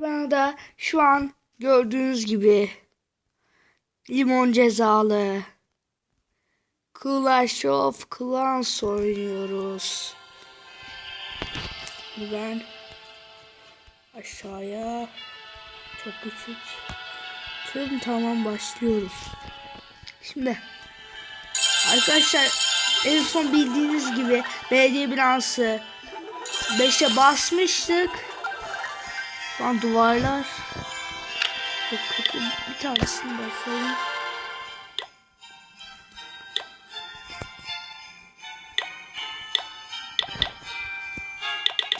Bana da şu an gördüğünüz gibi limon cezalı Clash of Clans oynuyoruz. Ben aşağıya çok küçük. Tüm tamam başlıyoruz. Şimdi arkadaşlar en son bildiğiniz gibi belediye binası 5'e basmıştık. Şu an duvarlar çok kötü. Bir tanesini basalım.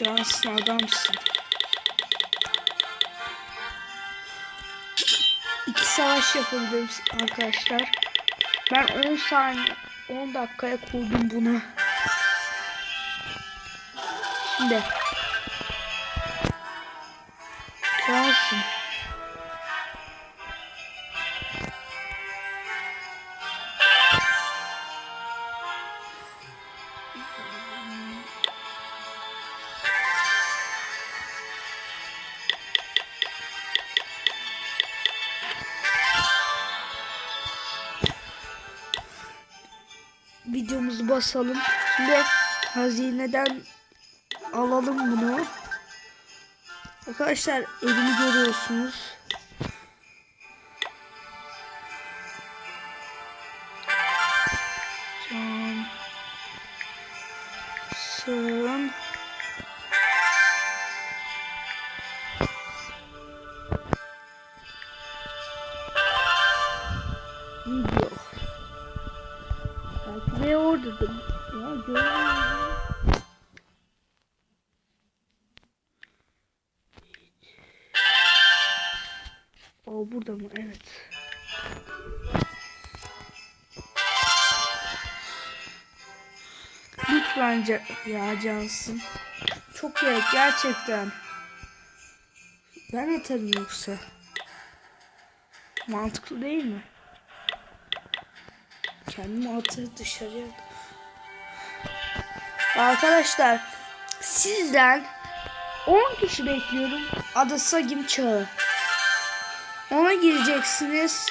Cansın adamsın. İki savaş yapabiliriz arkadaşlar. Ben 10 saniye 10 dakikaya kurdum bunu. Şimdi Cansın. videomuzu basalım. Şimdi hazineden alalım bunu. Arkadaşlar elimi görüyorsunuz. O burada mı? Evet. Lütfen ca- ya Cansın. Çok gerek gerçekten. Ben atarım yoksa. Mantıklı değil mi? Kendimi atıp dışarıya. Arkadaşlar sizden 10 kişi bekliyorum. Adı Sagim Çağı. Ona gireceksiniz.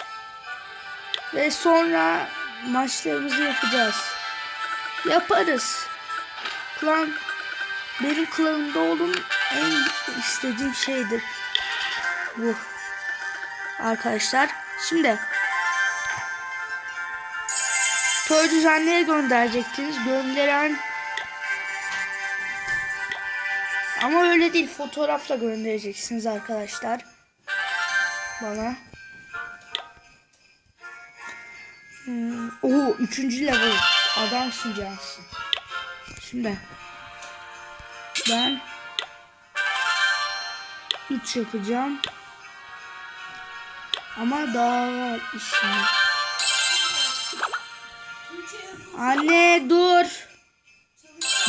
Ve sonra maçlarımızı yapacağız. Yaparız. Klan benim klanımda olun en istediğim şeydir. Bu. Arkadaşlar. Şimdi Köy düzenliğe gönderecektiniz. Gönderen ama öyle değil. Fotoğrafla göndereceksiniz arkadaşlar. Bana. Hmm. Oo, üçüncü level. Adamsın Cansın. Şimdi. Ben 3 yapacağım. Ama daha var işim. Anne dur.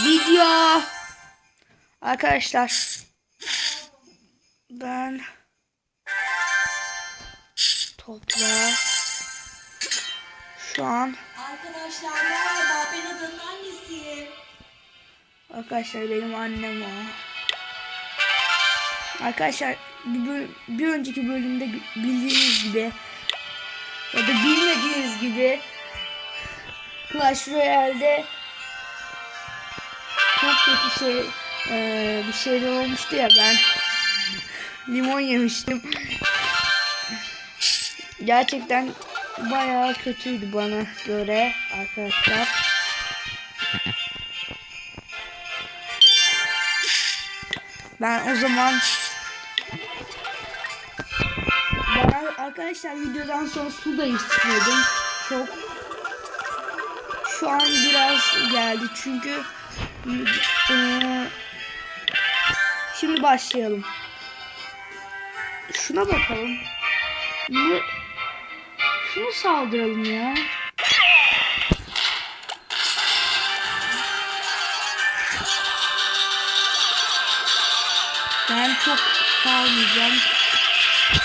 Video. Arkadaşlar. Ben topla. Şu an Arkadaşlar merhaba ben Adan'ın annesiyim. arkadaşlar benim annem o. Arkadaşlar bir, bir önceki bölümde bildiğiniz gibi ya da bilmediğiniz gibi Clash Royale'de çok kötü şey eee, bir şeyler olmuştu ya ben limon yemiştim. Gerçekten bayağı kötüydü bana göre arkadaşlar. Ben o zaman ben arkadaşlar videodan sonra su da içmedim. Çok şu an biraz geldi çünkü eee, şimdi başlayalım. Şuna bakalım. Bunu şunu saldıralım ya. Ben çok sağlayacağım.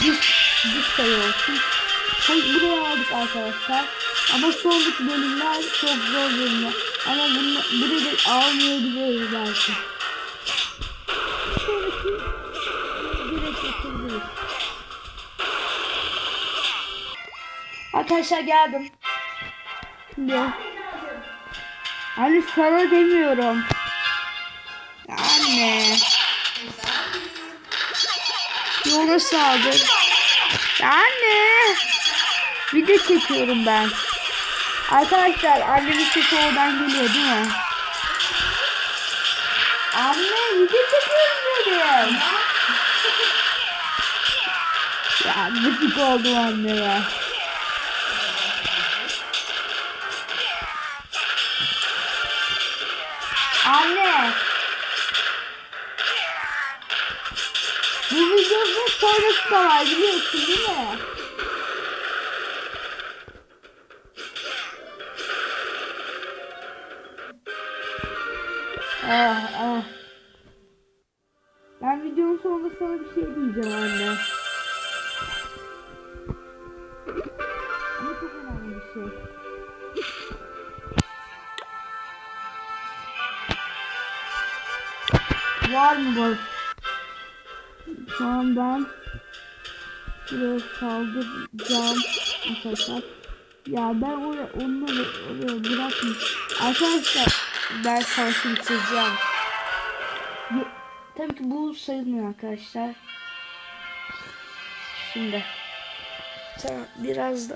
Bir, bir sayı olsun. Hayır buraya aldık arkadaşlar. Ama sonraki bölümler çok zor bölümler. Ama bunu, burayı almayabiliriz belki. Arkadaşlar geldim. Şimdi. Anne sana demiyorum. Anne. Yola saldır. Anne. Video çekiyorum ben. Arkadaşlar annemin sesi oradan geliyor değil mi? Anne video çekiyorum dedim. Ya gıcık oldum anneme. Anne. Bu videonun sonrası da var biliyorsun değil mi? Ah ah. Ben videonun sonunda sana bir şey diyeceğim anne. Var mı bak? Şu an ben buraya saldıracağım arkadaşlar. Ya ben oraya onları oraya bırakmayayım. Arkadaşlar ben savaşı bitireceğim. Bu, tabii ki bu sayılmıyor arkadaşlar. Şimdi. Tamam biraz da.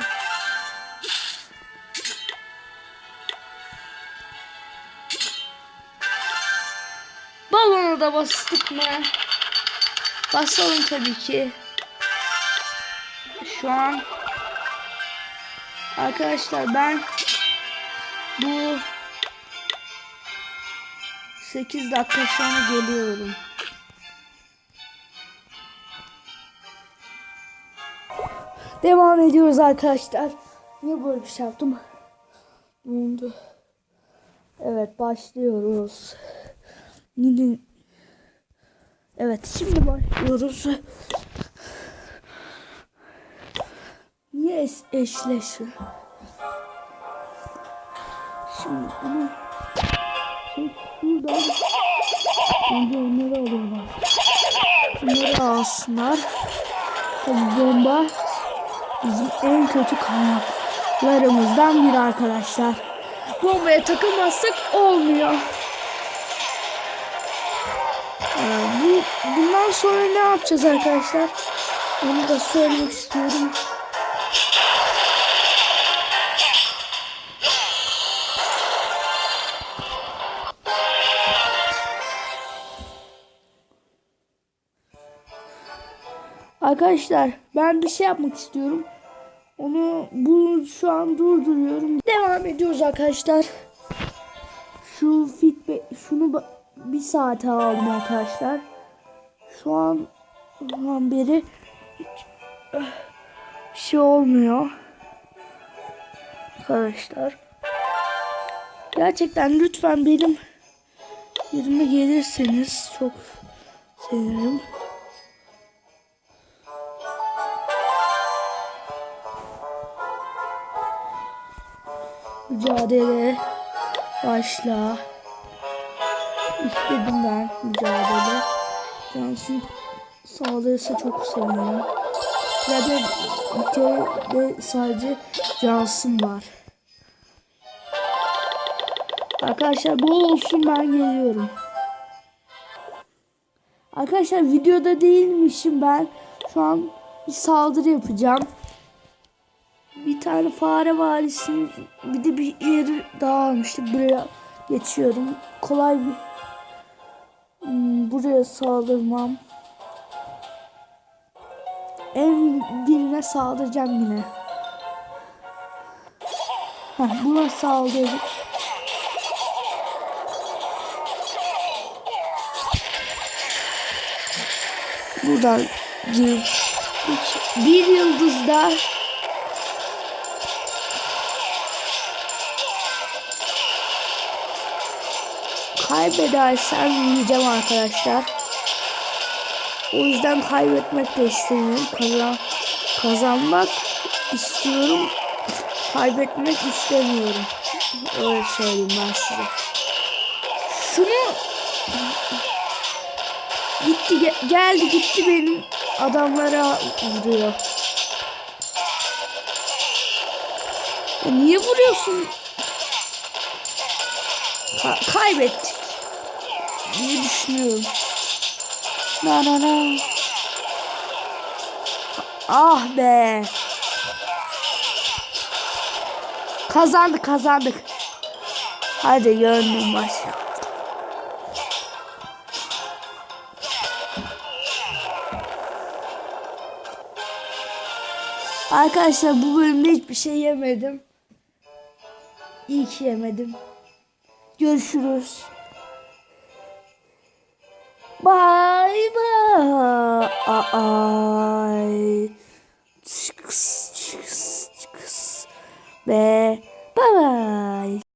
Balonu da bastık mı? Basalım tabii ki. Şu an arkadaşlar ben bu 8 dakika sonra geliyorum. Devam ediyoruz arkadaşlar. Niye böyle bir şey yaptım? Evet başlıyoruz. Evet şimdi başlıyoruz. Niye eş eşleşiyor? Şimdi bunu şey buradan önce onları alıyorlar. Bunları alsınlar. Tabii bomba bizim en kötü kaynaklarımızdan biri arkadaşlar. Bombaya takılmazsak olmuyor. Ee, bu bundan sonra ne yapacağız arkadaşlar? Onu da söylemek istiyorum. Arkadaşlar ben bir şey yapmak istiyorum. Onu bunu şu an durduruyorum. Devam ediyoruz arkadaşlar. Şu feedback şunu ba- bir saate aldım arkadaşlar. Şu an an beri eh, bir şey olmuyor. Arkadaşlar. Gerçekten lütfen benim yerime gelirseniz çok sevinirim. Mücadele başla. İstedim ben mücadele. Cansın saldırısı çok sevinirim. Ya da bir kere de sadece Cansın var. Arkadaşlar bu olsun ben geliyorum. Arkadaşlar videoda değilmişim ben. Şu an bir saldırı yapacağım. Bir tane fare vadisinin bir de bir yeri daha almıştık. Buraya geçiyorum. Kolay bir buraya saldırmam. En birine saldıracağım yine. Heh, buna saldır. Buradan gir. Bir yıldızda kaybedersem yiyeceğim arkadaşlar. O yüzden kaybetmek de istemiyorum. Kazan kazanmak istiyorum. Kaybetmek istemiyorum. Öyle söyleyeyim ben size. Şunu gitti ge- geldi gitti benim adamlara vuruyor. Niye vuruyorsun? Ka- kaybettik. Diye düşünüyorum. Na na na. Ah be. Kazandık kazandık. Hadi gönlüm baş. Arkadaşlar bu bölümde hiçbir şey yemedim. İyi ki yemedim. Görüşürüz. Bye bye. Ay. Çıkıs çıkıs çıkıs. Ve bye bye.